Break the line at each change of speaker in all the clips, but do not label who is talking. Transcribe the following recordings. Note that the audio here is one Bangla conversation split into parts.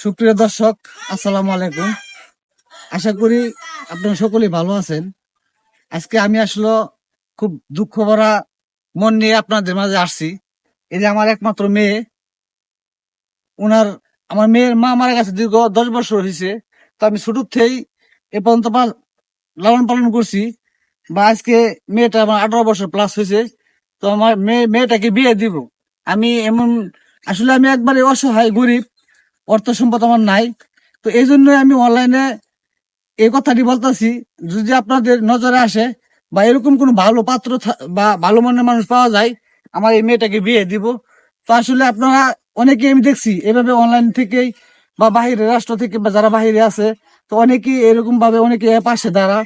সুপ্রিয় দর্শক, আসসালামু আলাইকুম। আশা করি আপনারা সকলেই ভালো আছেন। আজকে আমি আসলে খুব দুঃখ ভরা মন নিয়ে আপনাদের মাঝে আসছি। এই যে আমার একমাত্র মেয়ে ওনার আমার মেয়ের মা মারা গেছে দীর্ঘ দশ বছর হয়েছে তো আমি ছোট থেকেই এ পর্যন্ত লালন পালন করছি বা আজকে মেয়েটা আমার আঠারো বছর প্লাস হয়েছে তো আমার মেয়ে, মেয়েটাকে বিয়ে দিব। আমি এমন, আসলে আমি একবারে অসহায় গরিব। অর্থ সম্পদ আমার নাই। তো এই জন্যই আমি অনলাইনে এই কথাটি বলতেছি, যদি আপনাদের নজরে আসে বা এরকম কোনো ভালো পাত্র বা ভালো মনের মানুষ পাওয়া যায়, আমার এই মেয়েটাকে বিয়ে দিব। তো আসলে আপনারা অনেকে আমি দেখছি এভাবে অনলাইন থেকেই বা বাহিরে, রাষ্ট্র থেকে বা যারা বাহিরে আছে, তো অনেকেই এরকম ভাবে অনেকে পাশে দাঁড়া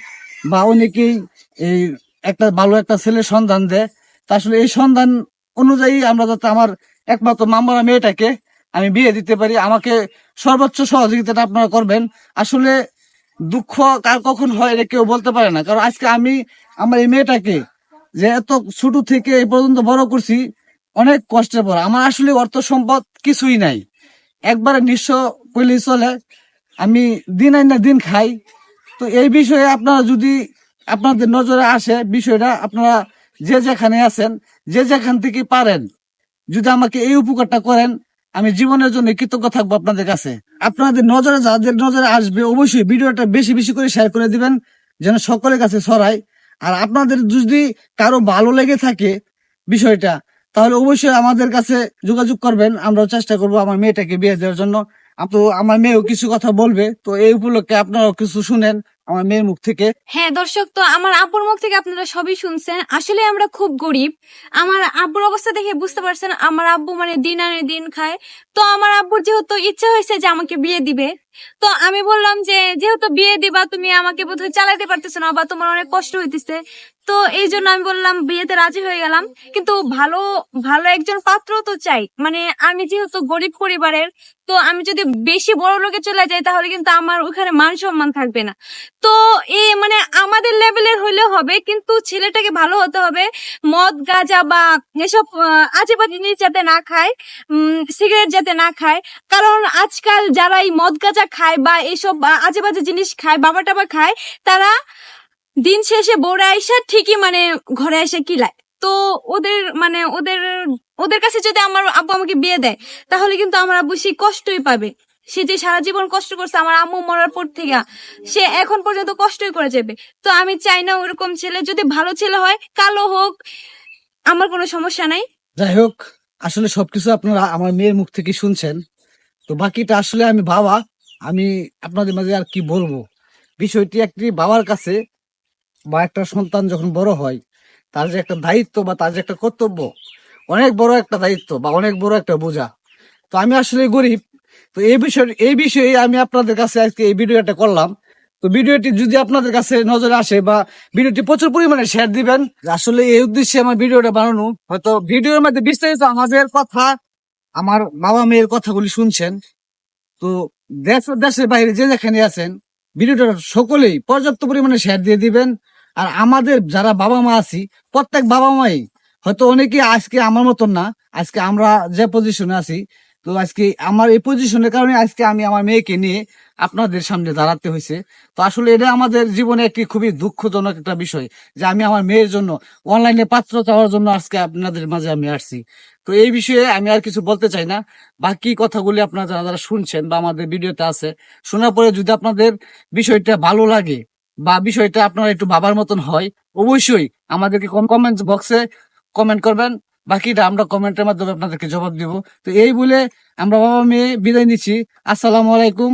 বা অনেকেই এই একটা ভালো একটা ছেলের সন্ধান দেয়। তা আসলে এই সন্ধান অনুযায়ী আমরা যাতে আমার একমাত্র মামলা মেয়েটাকে আমি বিয়ে দিতে পারি, আমাকে সর্বোচ্চ সহযোগিতাটা আপনারা করবেন। আসলে দুঃখ কার কখন হয় এটা কেউ বলতে পারে না। কারণ আজকে আমি, আমার এই মেয়েটাকে যে এত ছোট থেকে এই পর্যন্ত বড় করছি, অনেক কষ্টের পর। আমার আসলে অর্থ সম্পদ কিছুই নাই। একবারে নিঃস্ব কইলেই চলে। আমি দিন আইনা দিন খাই। তো এই বিষয়ে আপনারা যদি আপনাদের নজরে আসে, বিষয়টা আপনারা যে যেখানে আছেন, যে যেখান থেকে পারেন, যদি আমাকে এই উপকারটা করেন আমি জীবনের জন্য কৃতজ্ঞ থাকব আপনাদের কাছে। আপনাদের নজরে যাদের নজরে আসবে, অবশ্যই ভিডিওটা বেশি বেশি করে শেয়ার করে দিবেন, যেন সকলের কাছে ছড়ায়। আর আপনাদের যদি কারও ভালো লেগে থাকে বিষয়টা, তাহলে অবশ্যই আমাদের কাছে যোগাযোগ করবেন। আমরাও চেষ্টা করব আমার মেয়েটাকে বিয়ে দেওয়ার জন্য। তো আমার মেয়েও কিছু কথা বলবে, তো এই উপলক্ষে আপনারাও কিছু শুনেন। আমার মেয়ের মুখ থেকে?
হ্যাঁ দর্শক, তো আমার আব্বুর মুখ থেকে আপনারা সবই শুনছেন। আসলে আমরা খুব গরিব। আমার আব্বুর অবস্থা দেখে বুঝতে পারছেন, আমার আব্বু মানে দিন আনে দিন খায়। তো আমার আব্বুর যেহেতু ইচ্ছা হয়েছে যে আমাকে বিয়ে দিবে, তো আমি বললাম যে, যেহেতু বিয়ে দিবা, তুমি আমাকে বোধহয় চালাইতে পারতেছো না বা তোমার অনেক কষ্ট হইতেছে। তো এই জন্য আমি বললাম, বিয়েতে রাজি হয়ে গেলাম। কিন্তু ভালো ভালো একজন পাত্র তো চাই। মানে আমি যেহেতু গরিব পরিবারের, তো আমি যদি বেশি বড় লোকে চলে যাই, তাহলে কিন্তু আমার ওখানে মান সম্মান থাকবে না। তো এ মানে আমাদের লেভেলের হইলেও হবে কিন্তু ছেলেটাকে ভালো হতে হবে। মদ গাঁজা বা এসব আহ, আজেবাজে জিনিস যাতে না খায় সিগারেট যাতে না খায়। কারণ আজকাল যারা এই মদ গাঁজা খায় বা এসব আজেবাজে জিনিস খায় বাবা টাবা খায় তারা দিন শেষে বউরা এসে ঠিকই মানে ঘরে এসে কিলায় তো ওদের মানে ওদের ওদের কাছে যদি আমার আব্বু আমাকে বিয়ে দেয় তাহলে কিন্তু আমার আব্বু সেই কষ্টই পাবে। সে যে সারা জীবন কষ্ট করছে, আমার আম্মু মরার পর থেকে সে এখন পর্যন্ত কষ্টই করে যাবে। তো আমি চাই না ওরকম ছেলে, যদি ভালো ছেলে হয়, কালো হোক, আমার কোনো সমস্যা নাই।
যাই হোক, আসলে সবকিছু আপনারা আমার মেয়ের মুখ থেকে শুনছেন। তো বাকিটা আসলে আমি বাবা, আমি আপনাদের মাঝে আর কি বলব? বিষয়টি একটি বাবার কাছে বা একটা সন্তান যখন বড় হয়, তার যে একটা দায়িত্ব বা তার যে একটা কর্তব্য, অনেক বড় একটা দায়িত্ব বা অনেক বড় একটা বোঝা। তো আমি আসলে গরিব তো এই বিষয়, এই বিষয়ে আমি আপনাদের কাছে আজকে এই ভিডিওটা করলাম। তো ভিডিওটি যদি আপনাদের কাছে নজরে আসে বা ভিডিওটি প্রচুর পরিমাণে শেয়ার দিবেন, আসলে এই উদ্দেশ্যে আমার ভিডিওটা বানানো। হয়তো ভিডিওর মধ্যে বিস্তারিত আমাদের কথা, আমার বাবা মেয়ের কথাগুলি শুনছেন। তো দেশ, দেশের বাইরে যে যেখানে আছেন, ভিডিওটা সকলেই পর্যাপ্ত পরিমাণে শেয়ার দিয়ে দিবেন। আর আমাদের যারা বাবা মা আছি, প্রত্যেক বাবা মাই, হয়তো অনেকে আজকে আমার মতন না, আজকে আমরা যে পজিশনে আছি তো আজকে আমার এই পজিশনের কারণে আজকে আমি আমার মেয়েকে নিয়ে আপনাদের সামনে দাঁড়াতে হয়েছে। তো আসলে এটা আমাদের জীবনে একটি খুবই দুঃখজনক একটা বিষয় যে আমি আমার মেয়ের জন্য অনলাইনে পাত্র চাওয়ার জন্য আজকে আপনাদের মাঝে আমি আসছি। তো এই বিষয়ে আমি আর কিছু বলতে চাই না। বাকি কথাগুলি আপনারা যারা যারা শুনছেন বা আমাদের ভিডিওতে আছে, শোনার পরে যদি আপনাদের বিষয়টা ভালো লাগে বা বিষয়টা আপনারা একটু বাবার মতন হয়, অবশ্যই আমাদেরকে কমেন্ট বক্সে কমেন্ট করবেন। বাকিটা আমরা কমেন্টের মাধ্যমে আপনাদেরকে জবাব দিব। তো এই বলে আমরা বাবা মেয়ে বিদায় নিচ্ছি। আসসালামু আলাইকুম।